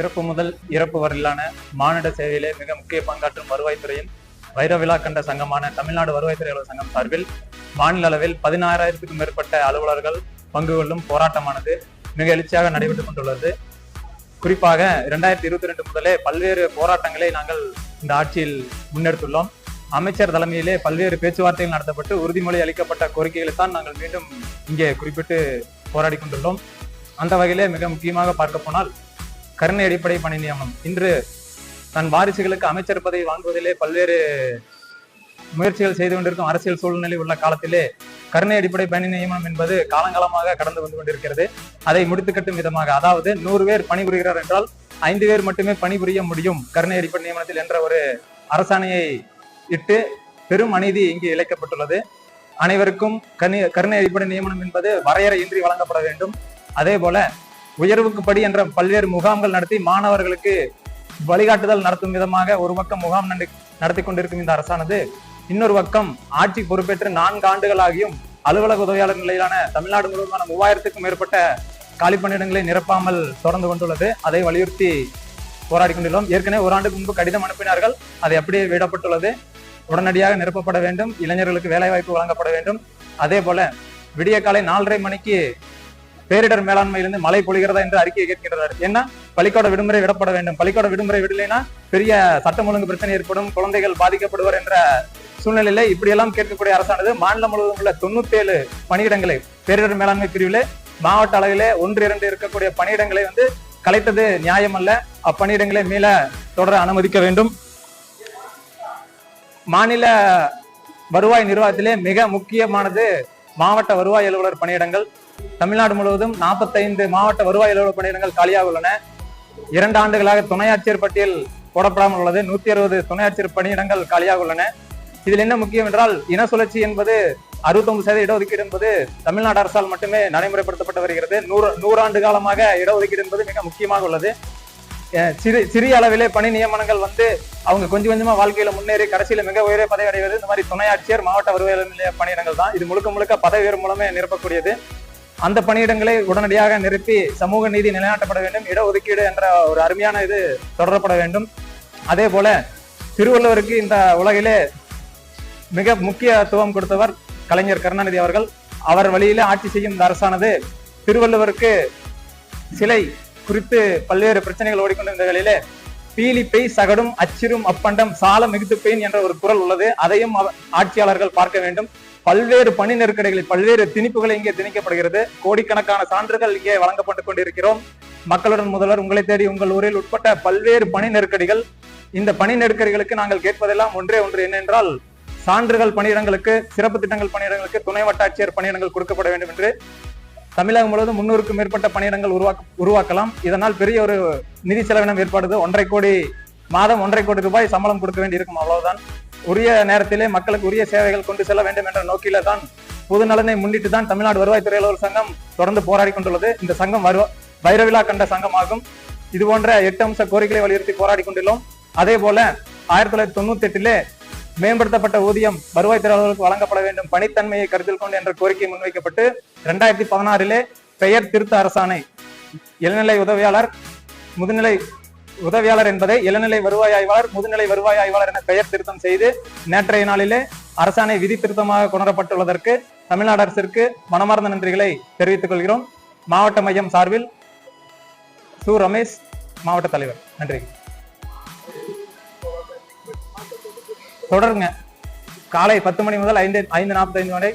பிறப்பு முதல் இறப்பு வரையிலான மானிட சேவையிலே மிக முக்கிய பங்காற்றும் வருவாய்த்துறையின் வைர விழா கண்ட சங்கமான தமிழ்நாடு வருவாய்த்துறை அலுவலர் சங்கம் சார்பில் மாநில அளவில் பதினாறாயிரத்துக்கும் மேற்பட்ட அலுவலர்கள் பங்கு கொள்ளும் போராட்டமானது மிக எழுச்சியாக நடைபெற்றுக் கொண்டுள்ளது. குறிப்பாக இரண்டாயிரத்தி இருபத்தி ரெண்டு முதலே பல்வேறு போராட்டங்களை நாங்கள் இந்த ஆட்சியில் முன்னெடுத்துள்ளோம். அமைச்சர் தலைமையிலே பல்வேறு பேச்சுவார்த்தைகள் நடத்தப்பட்டு உறுதிமொழி அளிக்கப்பட்ட கோரிக்கைகளை தான் நாங்கள் மீண்டும் இங்கே குறிப்பிட்டு போராடி கொண்டுள்ளோம். அந்த வகையிலே மிக முக்கியமாக பார்க்க போனால் கருணை அடிப்படை பணி நியமனம். இன்று தன் வாரிசுகளுக்கு அமைச்சர் பதவி வாங்குவதிலே பல்வேறு முயற்சிகள் செய்து கொண்டிருக்கும் அரசியல் சூழ்நிலை உள்ள காலத்திலே கருணை அடிப்படை பணி நியமனம் என்பது காலங்காலமாக கடந்து வந்து கொண்டிருக்கிறது. அதை முடித்து கட்டும் விதமாக அதாவது நூறு பேர் பணிபுரிகிறார் என்றால் ஐந்து பேர் மட்டுமே பணிபுரிய முடியும் கருணை அடிப்படை நியமனத்தில் என்ற ஒரு அரசாணையை இட்டு பெரும் அநீதி இங்கு இழைக்கப்பட்டுள்ளது. அனைவருக்கும் கருணை அடிப்படை நியமனம் என்பது வரையறையின்றி வழங்கப்பட வேண்டும். அதே போல உயர்வுக்கு படி என்ற பல்வேறு முகாம்கள் நடத்தி மாணவர்களுக்கு வழிகாட்டுதல் நடத்தும் விதமாக ஒரு பக்கம் முகாம் நடி- நடத்தி கொண்டிருக்கும் இந்த அரசானது. இன்னொரு பக்கம் ஆட்சி பொறுப்பேற்று நான்கு ஆண்டுகளாகியும் அலுவலக உதவியாளர் நிலையிலான தமிழ்நாடு முழுவதுமான மூவாயிரத்துக்கும் மேற்பட்ட காலி பணியிடங்களை நிரப்பாமல் தொடர்ந்து கொண்டுள்ளது. அதை வலியுறுத்தி போராடி கொண்டுள்ளோம். ஏற்கனவே ஒரு ஆண்டுக்கு முன்பு கடிதம் அனுப்பினார்கள். அது அப்படியே விடப்பட்டுள்ளது. உடனடியாக நிரப்பப்பட வேண்டும். இளைஞர்களுக்கு வேலைவாய்ப்பு வழங்கப்பட வேண்டும். அதே போல விடிய காலை நாலரை மணிக்கு பேரிடர் மேலாண்மையிலிருந்து மழை பொழிகிறதா என்று அறிக்கை கேட்கின்றார். என்ன பள்ளிக்கூட விடுமுறை விடப்பட வேண்டும். பள்ளிக்கூட விடுமுறை விடலைன்னா பெரிய சட்டம் ஒழுங்கு பிரச்சனை ஏற்படும் குழந்தைகள் பாதிக்கப்படுவர் என்ற சூழ்நிலையில இப்படியெல்லாம் கேட்கக்கூடிய அரசானது மாநிலம் முழுவதும் உள்ள தொண்ணூத்தி ஏழு பணியிடங்களை பேரிடர் மேலாண்மை பிரிவிலே மாவட்ட அளவிலே ஒன்று இரண்டு இருக்கக்கூடிய பணியிடங்களை வந்து கலைத்தது நியாயம் அல்ல அப்பணியிடங்களை மீள தொடர அனுமதிக்க வேண்டும். மாநில வருவாய் நிர்வாகத்திலே மிக முக்கியமானது மாவட்ட வருவாய் அலுவலர் பணியிடங்கள் தமிழ்நாடு முழுவதும் 45 மாவட்ட வருவாய் அலுவலர் பணியிடங்கள் காலியாக உள்ளன. இரண்டு ஆண்டுகளாக துணை ஆட்சியர் பட்டியல் போடப்படாமல் உள்ளது. நூத்தி அறுபது துணை ஆட்சியர் பணியிடங்கள் காலியாக உள்ளன. இதில் என்ன முக்கியம் என்றால் இன சுழற்சி என்பது 69% சதவீத இடஒதுக்கீடு என்பது தமிழ்நாடு அரசால் மட்டுமே நடைமுறைப்படுத்தப்பட்டு வருகிறது. நூறு நூறாண்டு காலமாக இடஒதுக்கீடு என்பது மிக முக்கியமாக உள்ளது. சிறு சிறிய அளவிலே பணி நியமனங்கள் வந்து அவங்க கொஞ்சம் கொஞ்சமா வாழ்க்கையில முன்னேறி கடைசியில மிக உயரிய பதவி அடைவது இந்த மாதிரி துணை ஆட்சியர் மாவட்ட வருவாய் நிலைய பணியிடங்கள் தான். இது முழுக்க முழுக்க பதவி உயர்வு மூலமே நிரப்பக்கூடியது. அந்த பணியிடங்களை உடனடியாக நிரப்பி சமூக நீதி நிலைநாட்டப்பட வேண்டும். இடஒதுக்கீடு என்ற ஒரு அருமையான இது தொடரப்பட வேண்டும். அதே போல திருவள்ளுவருக்கு இந்த உலகிலே மிக முக்கியத்துவம் கொடுத்தவர் கலைஞர் கருணாநிதி அவர்கள். அவர் வழியிலே ஆட்சி செய்யும் இந்த அரசானது திருவள்ளுவருக்கு சிலை குறித்து பல்வேறு பிரச்சனைகள் ஓடிக்கொண்டிருந்த வேளையிலே பீலி பெய் சகடும் அச்சிரும் அப்பண்டம் சால மிகுத்து பெயின் என்ற ஒரு குரல் உள்ளது. அதையும் ஆட்சியாளர்கள் பார்க்க வேண்டும். பல்வேறு பணி நெருக்கடிகளில் பல்வேறு திணிப்புகள் இங்கே திணிக்கப்படுகிறது. கோடிக்கணக்கான சான்றுகள் இங்கே வழங்கப்பட்டு கொண்டிருக்கிறோம். மக்களுடன் முதல்வர் உங்களை தேடி உங்கள் ஊரில் உட்பட்ட பல்வேறு பணி நெருக்கடிகள். இந்த பணி நெருக்கடிகளுக்கு நாங்கள் கேட்பதெல்லாம் ஒன்றே ஒன்று என்னென்றால் சான்றுகள் பணியிடங்களுக்கு சிறப்பு திட்டங்கள் பணியிடங்களுக்கு துணை வட்டாட்சியர் பணியிடங்கள் கொடுக்கப்பட வேண்டும் என்று. தமிழகம் முழுவதும் முன்னூறுக்கும் மேற்பட்ட பணியிடங்கள் உருவாக்க உருவாக்கலாம். இதனால் பெரிய ஒரு நிதி செலவினம் ஏற்படுது. ஒன்றரை கோடி மாதம் ஒன்றரை கோடி ரூபாய் சம்பளம் கொடுக்க வேண்டியிருக்கும். அவ்வளவுதான். உரிய நேரத்திலே மக்களுக்கு உரிய சேவைகள் கொண்டு செல்ல வேண்டும் என்ற நோக்கில தான் பொது நலனை முன்னிட்டு தான் தமிழ்நாடு வருவாய் அலுவலர் சங்கம் தொடர்ந்து போராடி கொண்டுள்ளது. இந்த சங்கம் வருவ வைரவிழா கண்ட சங்கமாகும். இது போன்ற எட்டு அம்ச கோரிக்கைகளை வலியுறுத்தி போராடி கொண்டுள்ளோம். அதே போல ஆயிரத்தி தொள்ளாயிரத்தி தொண்ணூத்தி எட்டிலே மேம்படுத்தப்பட்ட ஊதியம் வருவாய்த்துறை அலுவலர்களுக்கு வழங்கப்பட வேண்டும். பணித்தன்மையை கருத்தில் கொண்டு என்ற கோரிக்கை முன்வைக்கப்பட்டு ரெண்டாயிரத்தி பதினாறிலே பெயர் திருத்த அரசாணை. இளநிலை உதவியாளர் முதுநிலை உதவியாளர் என்பதை இளநிலை வருவாய் ஆய்வாளர் முதுநிலை வருவாய் ஆய்வாளர் என பெயர் திருத்தம் செய்து நேற்றைய நாளிலே அரசாணை விதி திருத்தமாக கொணரப்பட்டுள்ளதற்கு தமிழ்நாடு அரசிற்கு மனமார்ந்த நன்றிகளை தெரிவித்துக் கொள்கிறோம். மாவட்ட மையம் சார்பில் சு. ரமேஷ் மாவட்ட தலைவர். நன்றி. தொடருங்க. காலை பத்து மணி முதல் ஐந்து ஐந்து நாற்பத்தைந்து வரை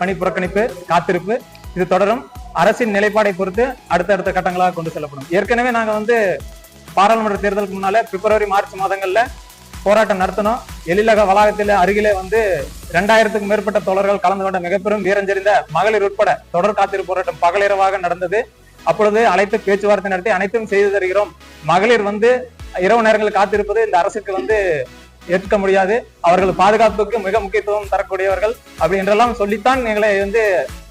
பணி புறக்கணிப்பு காத்திருப்பு இது தொடரும். அரசின் நிலைப்பாடை பொறுத்து அடுத்தடுத்த கட்டங்களாக கொண்டு செல்லப்படும். ஏற்கனவே நாங்க வந்து பாராளுமன்ற தேர்தலுக்கு முன்னால பிப்ரவரி மார்ச் மாதங்கள்ல போராட்டம் நடத்தணும் எழிலக வளாகத்தில் அருகிலே வந்து ரெண்டாயிரத்துக்கும் மேற்பட்ட தோழர்கள் கலந்து கொண்ட மிகப்பெரும் வீரஞ்செறிந்த மகளிர் உட்பட தொடர் காத்திருப்பு போராட்டம் பகலிரவாக நடந்தது. அப்பொழுது அழைத்து பேச்சுவார்த்தை நடத்தி அனைத்தும் செய்து தருகிறோம். மகளிர் வந்து இரவு நேரங்களில் காத்திருப்பது இந்த அரசுக்கு வந்து ஏற்க முடியாது. அவர்கள் பாதுகாப்புக்கு மிக முக்கியத்துவம் தரக்கூடியவர்கள் அப்படி என்றெல்லாம் சொல்லித்தான் எங்களை வந்து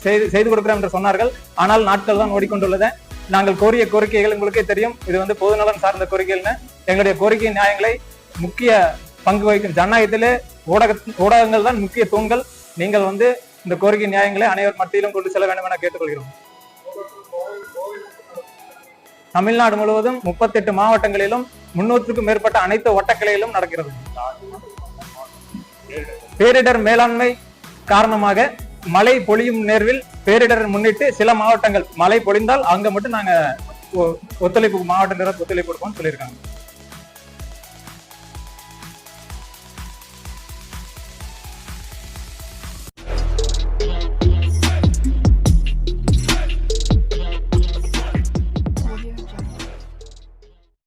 செய்து செய்து கொடுக்கிறோம் என்று சொன்னார்கள். ஆனால் நாட்கள் தான் ஓடிக்கொண்டுள்ளது. நாங்கள் கோரிய கோரிக்கைகள் உங்களுக்கே தெரியும். இது வந்து பொதுநலன் சார்ந்த கோரிக்கைகள்னு. எங்களுடைய கோரிக்கை நியாயங்களை முக்கிய பங்கு வகிக்கும் ஜனநாயகத்திலே ஊடக ஊடகங்கள் தான் முக்கிய தூண்கள். நீங்கள் வந்து இந்த கோரிக்கை நியாயங்களை அனைவர் மத்தியிலும் கொண்டு செல்ல வேண்டும் என கேட்டுக்கொள்கிறோம். தமிழ்நாடு முழுவதும் முப்பத்தெட்டு மாவட்டங்களிலும் முன்னூற்றுக்கும் மேற்பட்ட அனைத்து வட்டக்கிளையிலும் நடக்கிறது. பேரிடர் மேலாண்மை காரணமாக மழை பொழியும் நேர்வில் பேரிடர் முன்னிட்டு சில மாவட்டங்கள் மழை பொழிந்தால் அங்க மட்டும் நாங்க ஒ- ஒத்துழைப்பு மாவட்ட ஒத்துழைப்பு கொடுப்போம்னு சொல்லியிருக்காங்க.